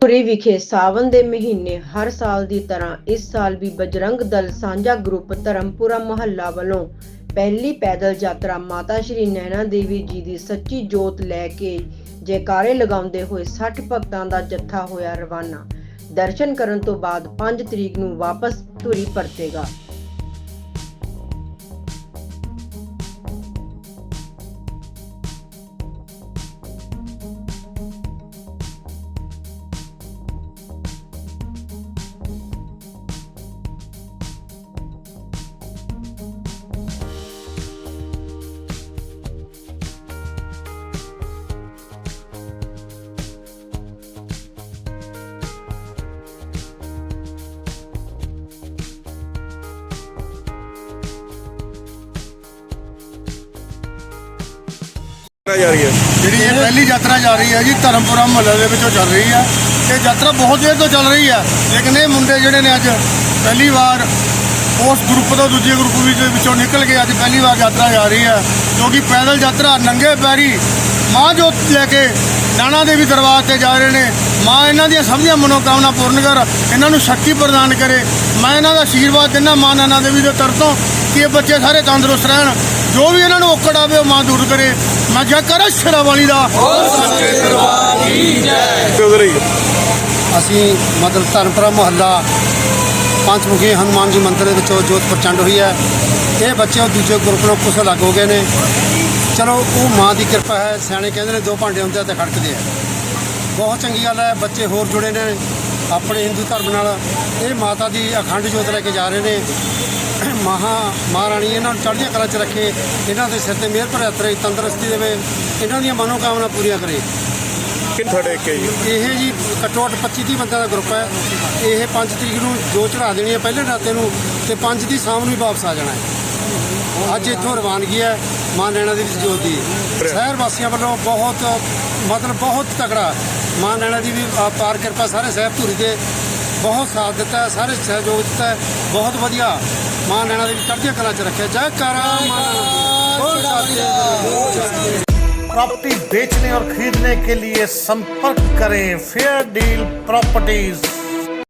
ਧੂਰੀ ਵਿਖੇ ਸਾਵਨ ਦੇ ਮਹੀਨੇ ਹਰ ਸਾਲ ਦੀ ਤਰ੍ਹਾਂ ਇਸ ਸਾਲ ਵੀ ਬਜਰੰਗ ਦਲ ਸਾਂਝਾ ਗਰੁੱਪ ਧਰਮਪੁਰਾ ਮਹੱਲਾ ਵੱਲੋਂ ਪਹਿਲੀ ਪੈਦਲ ਯਾਤਰਾ ਮਾਤਾ ਸ਼੍ਰੀ ਨੈਣਾ ਦੇਵੀ ਜੀ ਦੀ ਸੱਚੀ ਜੋਤ ਲੈ ਕੇ ਜੈਕਾਰੇ ਲਗਾਉਂਦੇ ਹੋਏ 60 ਭਗਤਾਂ ਦਾ ਜੱਥਾ ਹੋਇਆ ਰਵਾਨਾ। ਦਰਸ਼ਨ ਕਰਨ ਤੋਂ ਬਾਅਦ 5 ਤਰੀਕ ਨੂੰ ਵਾਪਸ ਧੂਰੀ ਪਰਤੇਗਾ। ਜਾ ਰਹੀ ਹੈ। ਜਿਹੜੀ ਇਹ ਪਹਿਲੀ ਯਾਤਰਾ ਜਾ ਰਹੀ ਹੈ ਜੀ, ਧਰਮਪੁਰਾ ਮਹੱਲੇ ਦੇ ਵਿੱਚੋਂ ਚੱਲ ਰਹੀ ਹੈ। ਇਹ ਯਾਤਰਾ ਬਹੁਤ ਦੇਰ ਤੋਂ ਚੱਲ ਰਹੀ ਹੈ। ਲੇਕਿਨ ਇਹ ਮੁੰਡੇ ਜਿਹੜੇ ਨੇ ਅੱਜ ਪਹਿਲੀ ਵਾਰ ਉਸ ਗਰੁੱਪ ਤੋਂ ਦੂਜੇ ਗਰੁੱਪ ਵਿੱਚ ਵਿੱਚੋਂ ਨਿਕਲ ਕੇ ਅੱਜ ਪਹਿਲੀ ਵਾਰ ਯਾਤਰਾ ਜਾ ਰਹੀ ਹੈ, ਜੋ ਕਿ ਪੈਦਲ ਯਾਤਰਾ, ਨੰਗੇ ਪੈਰੀ, ਮਾਂ ਜੋਤ ਲੈ ਕੇ ਨਾਨਾ ਦੇਵੀ ਦਰਬਾਰ ਤੇ ਜਾ ਰਹੇ ਨੇ। ਮਾਂ ਇਹਨਾਂ ਦੀਆਂ ਸਭ ਦੀਆਂ ਮਨੋਕਾਮਨਾ ਪੂਰਨ ਕਰ, ਇਹਨਾਂ ਨੂੰ ਸ਼ਕਤੀ ਪ੍ਰਦਾਨ ਕਰੇ। ਮੈਂ ਇਹਨਾਂ ਦਾ ਆਸ਼ੀਰਵਾਦ ਦਿੰਦਾ, ਮਾਂ ਨਾਨਾ ਦੇਵੀ ਦੇ ਤਰਫੋਂ ਕਿ ਇਹ ਬੱਚੇ ਸਾਰੇ ਤੰਦਰੁਸਤ ਰਹਿਣ। ਜੋ ਵੀ ਇਹਨਾਂ ਨੂੰ ਔਕੜ ਆਵੇ, ਉਹ ਮਾਂ ਦੂਰ ਕਰੇ। ਮੈਂ ਜੈਕਾਰਾ ਸ਼ੇਰਾਂ ਵਾਲੀ ਦਾ। ਅਸੀਂ ਮਤਲਬ ਧਰਮਪੁਰਾ ਮੁਹੱਲਾ ਪੰਚਮੁਖੀ ਹਨੂਮਾਨ ਜੀ ਮੰਦਿਰ ਦੇ ਵਿੱਚੋਂ ਜੋਤ ਪ੍ਰਚੰਡ ਹੋਈ ਹੈ। ਇਹ ਬੱਚੇ ਉਹ ਦੂਜੇ ਗਰੁੱਪ ਨਾਲ ਕੁਛ ਅਲੱਗ ਹੋ ਗਏ ਨੇ। ਚਲੋ ਉਹ ਮਾਂ ਦੀ ਕਿਰਪਾ ਹੈ। ਸਿਆਣੇ ਕਹਿੰਦੇ ਨੇ ਦੋ ਭਾਂਡੇ ਹੁੰਦੇ ਆ ਤੇ ਖੜਕਦੇ ਆ। ਬਹੁਤ ਚੰਗੀ ਗੱਲ ਹੈ ਬੱਚੇ ਹੋਰ ਜੁੜੇ ਨੇ। ਆਪਣੇ ਹਿੰਦੂ ਧਰਮ ਨਾਲ ਇਹ ਮਾਤਾ ਦੀ ਅਖੰਡ ਜੋਤ ਲੈ ਕੇ ਜਾ ਰਹੇ ਨੇ। ਮਹਾ ਮਹਾਰਾਣੀ ਇਹਨਾਂ ਨੂੰ ਚੜ੍ਹਦੀਆਂ ਕਲਾ 'ਚ ਰੱਖੇ ਇਹਨਾਂ ਦੇ ਸਿਰ ਤੇ ਮਿਹਰ ਭਰਿਆ ਤਰੇ ਤੰਦਰੁਸਤੀ ਦੇਵੇ ਇਹਨਾਂ ਦੀਆਂ ਮਨੋਕਾਮਨਾ ਪੂਰੀਆਂ ਕਰੇ। ਕਿ ਤੁਹਾਡੇ ਕੇ ਜੀ? ਇਹ ਜੀ ਘੱਟੋ ਘੱਟ 25 30 ਬੰਦਿਆਂ ਦਾ ਗਰੁੱਪ ਹੈ। ਇਹ 5 ਤਰੀਕ ਨੂੰ ਜੋ ਚੜਾ ਦੇਣੀ ਹੈ ਪਹਿਲੇ ਰਾਤੇ ਨੂੰ ਤੇ 5 ਦੀ ਸ਼ਾਮ ਨੂੰ ਹੀ ਵਾਪਸ ਆ ਜਾਣਾ ਹੈ। ਅੱਜ ਇੱਥੋਂ ਰਵਾਨਗੀ ਹੈ ਮਾਂ ਨੈਣਾ ਦੀ ਜੋਤ ਦੀ। ਸ਼ਹਿਰ ਵਾਸੀਆਂ ਵੱਲੋਂ ਬਹੁਤ ਮਤਲਬ ਬਹੁਤ ਤਕੜਾ ਮਾਂ ਨੈਣਾ ਦੀ ਵੀ ਅ, ਪਾਰ ਕਿਰਪਾ ਸਾਰੇ ਸਾਹਿਬ ਧੂਰੀ ਦੇ ਬਹੁਤ ਸਾਥ ਦਿੱਤਾ ਹੈ, ਸਾਰੇ ਸਹਿਯੋਗ ਦਿੱਤਾ ਹੈ, ਬਹੁਤ ਵਧੀਆ ਮਾਂ ਨੈਣਾ ਦੀ ਚੜ੍ਹਦੀਆਂ ਕਲਾ ਚ ਰੱਖਿਆ ਜੈ ਕਾਰਾ ਮਾਂ ਨੈਣਾ ਦੀ। प्रॉपर्टी बेचने और खरीदने के लिए संपर्क करें फेयर डील प्रॉपर्टीज